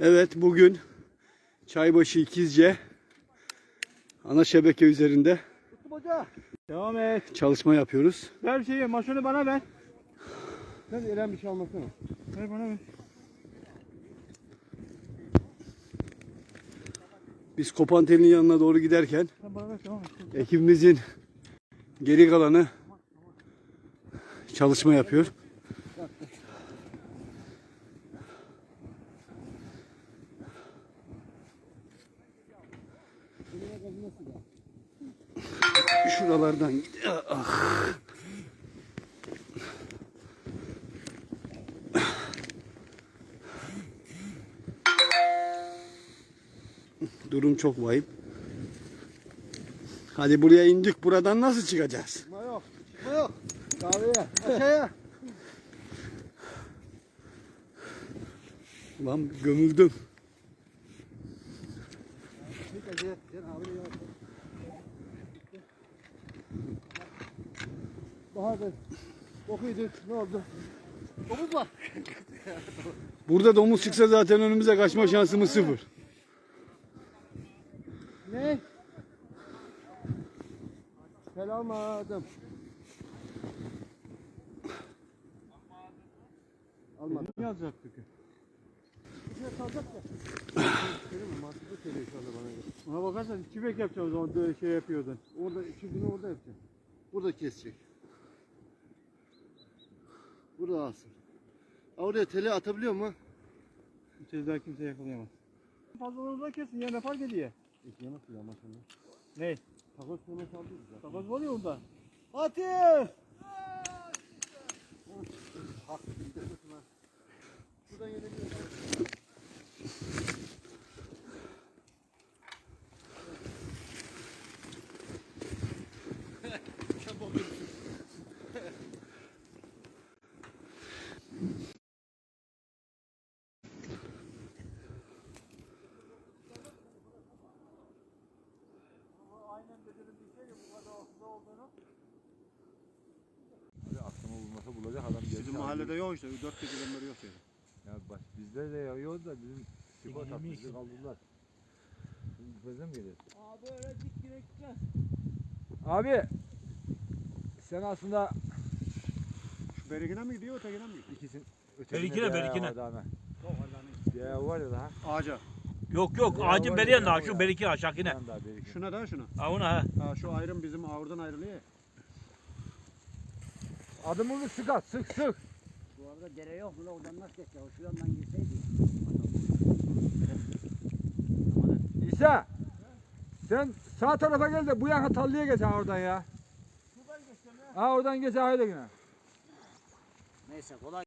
Evet bugün Çaybaşı İkizce ana şebeke üzerinde hoca. Devam et. çalışma yapıyoruz. Ver şeyi, maşını bana ver. Sen Eren bir şey almasana. Ver bana ver. Biz kopan telinin yanına doğru giderken Sen bana ver, tamam et. ekibimizin geri kalanı çalışma yapıyor. Şuralardan gid- ah. Durum çok vahim. Hadi buraya indik. Buradan nasıl çıkacağız? Çıkma yok. Çıkma yok. Kahveye. Aşağıya. Lan gömüldüm. Çık acele. Sen abi yavaş. Bahadır. Okuyduk. Ne oldu? Domuz var. Burada domuz çıksa zaten önümüze kaçma şansımız sıfır. Ne? Selam aldım. Almadım. Ne yazacaktık? Ne kalacak da? Senin mantıklı söylüyor şu anda bana. Ona bakarsan çivek yapacağız o zaman böyle şey yapıyordun. Orada, çiftini orada yapacaksın. Burada kesecek. Burada alsın. Ha, Oraya tele atabiliyor mu? İçeride kimse yakalayamaz. Fazla orada kesin ya ne fark ediyor? Ekmeğe nasıl ya maşallah. Ne? Takoz kırma saldırırız ya. Takas var ya orada. Fatih! Hak, gidelim lan. Akşama bulmasa bulacak adam gelir. Bizim mahallede yok işte. Dört geceden beri yok yani. Ya bak bizde de yağıyor da bizim sigorta bizi kaldırdılar. Bize mi gelir? Abi öyle dik direk gitmez. Abi sen aslında Şu berikine mi gidiyor ötekine mi gidiyor? ikisin Berikine, berikine. Ya var ya daha. Ağaca. Yok yok Ya ağacın var beri ya, yanında ya. şu beriki aşağıkine. Sen daha berikine. Şuna da şuna. Ha ona ha. Ha, şu ayrım bizim avurdan ayrılıyor ya. Adımını sık at sık sık. Bu arada dere yok mu la oradan nasıl geçecek? O şu yandan girseydi. İsa. Sen sağ tarafa gel de bu yana talliye geç ha oradan ya. Ha oradan geç ha öyle yine. Neyse kolay